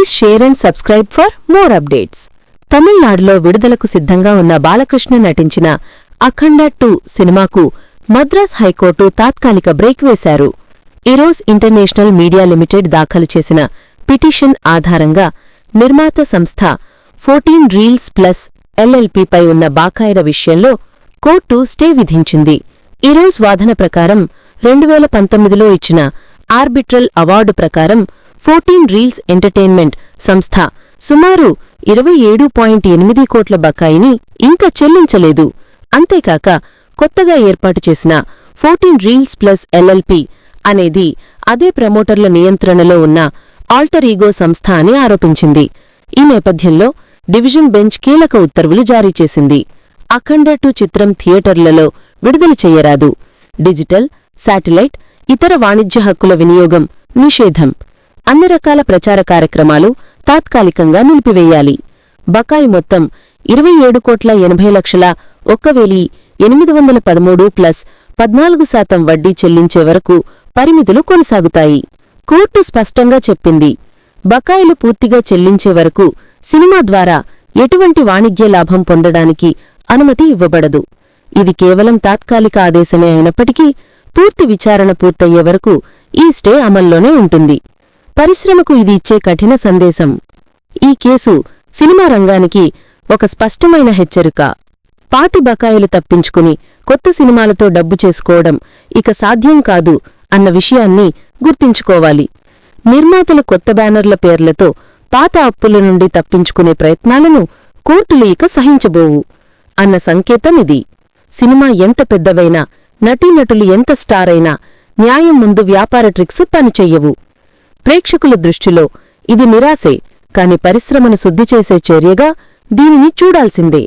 Please share and subscribe for more updates తమిళనాడులో విడుదలకు సిద్ధంగా ఉన్న బాలకృష్ణ నటించిన అఖండ టూ సినిమాకు మద్రాస్ హైకోర్టు తాత్కాలిక బ్రేక్ వేశారు. ఇరోస్ ఇంటర్నేషనల్ మీడియా లిమిటెడ్ దాఖలు చేసిన పిటిషన్ ఆధారంగా నిర్మాత సంస్థ ఫోర్టీన్ రీల్స్ ప్లస్ ఎల్ఎల్పీపై ఉన్న బాకాయిల విషయంలో కోర్టు స్టే విధించింది. ఇరోస్ వాదన ప్రకారం రెండువేల పంతొమ్మిదిలో ఇచ్చిన ఆర్బిట్రల్ అవార్డు ప్రకారం ఫోర్టీన్ రీల్స్ ఎంటర్టైన్మెంట్ సంస్థ. సుమారు ఇరవై ఏడు పాయింట్ ఎనిమిది కోట్ల బకాయిని ఇంకా చెల్లించలేదు. అంతేకాక కొత్తగా ఏర్పాటు చేసిన ఫోర్టీన్ రీల్స్ ప్లస్ ఎల్ఎల్పి అనేది అదే ప్రమోటర్ల నియంత్రణలో ఉన్న ఆల్టర్ ఈగో సంస్థ అని ఆరోపించింది. ఈ నేపథ్యంలో డివిజన్ బెంచ్ కీలక ఉత్తర్వులు జారీ చేసింది. అఖండ టూ చిత్రం థియేటర్లలో విడుదల చెయ్యరాదు డిజిటల్ శాటిలైట్ ఇతర వాణిజ్య హక్కుల వినియోగం నిషేధం. అన్ని రకాల ప్రచార కార్యక్రమాలు తాత్కాలికంగా నిలిపివేయాలి. బకాయి మొత్తం ఇరవై ఏడు కోట్ల ఎనభై లక్షల ఒక్క వేలి ఎనిమిది వందల పదమూడు ప్లస్ పద్నాలుగు శాతం వడ్డీ చెల్లించే వరకు పరిమితులు కొనసాగుతాయి. కోర్టు స్పష్టంగా చెప్పింది. బకాయిలు పూర్తిగా చెల్లించే వరకు సినిమా ద్వారా ఎటువంటి వాణిజ్య లాభం పొందడానికి అనుమతి ఇవ్వబడదు. ఇది కేవలం తాత్కాలిక ఆదేశమే అయినప్పటికీ పూర్తి విచారణ పూర్తయ్యే వరకు ఈ స్టే అమల్లోనే ఉంటుంది. పరిశ్రమకు ఇది ఇచ్చే కఠిన సందేశం. ఈ కేసు సినిమా రంగానికి ఒక స్పష్టమైన హెచ్చరిక. పాతి బకాయిలు తప్పించుకుని కొత్త సినిమాలతో డబ్బు చేసుకోవడం ఇక సాధ్యం కాదు అన్న విషయాన్ని గుర్తించుకోవాలి. నిర్మాతలు కొత్త బ్యానర్ల పేర్లతో పాత అప్పుల నుండి తప్పించుకునే ప్రయత్నాలను కోర్టులు ఇక సహించబోవు అన్న సంకేతం ఇది. సినిమా ఎంత పెద్దవైనా నటీనటులు ఎంత స్టార్ అయినా న్యాయం ముందు వ్యాపార ట్రిక్స్ పనిచెయ్యవు. ప్రేక్షకుల దృష్టిలో ఇది నిరాశే కాని పరిశ్రమను శుద్ధి చేసే చర్యగా దీనిని చూడాల్సిందే.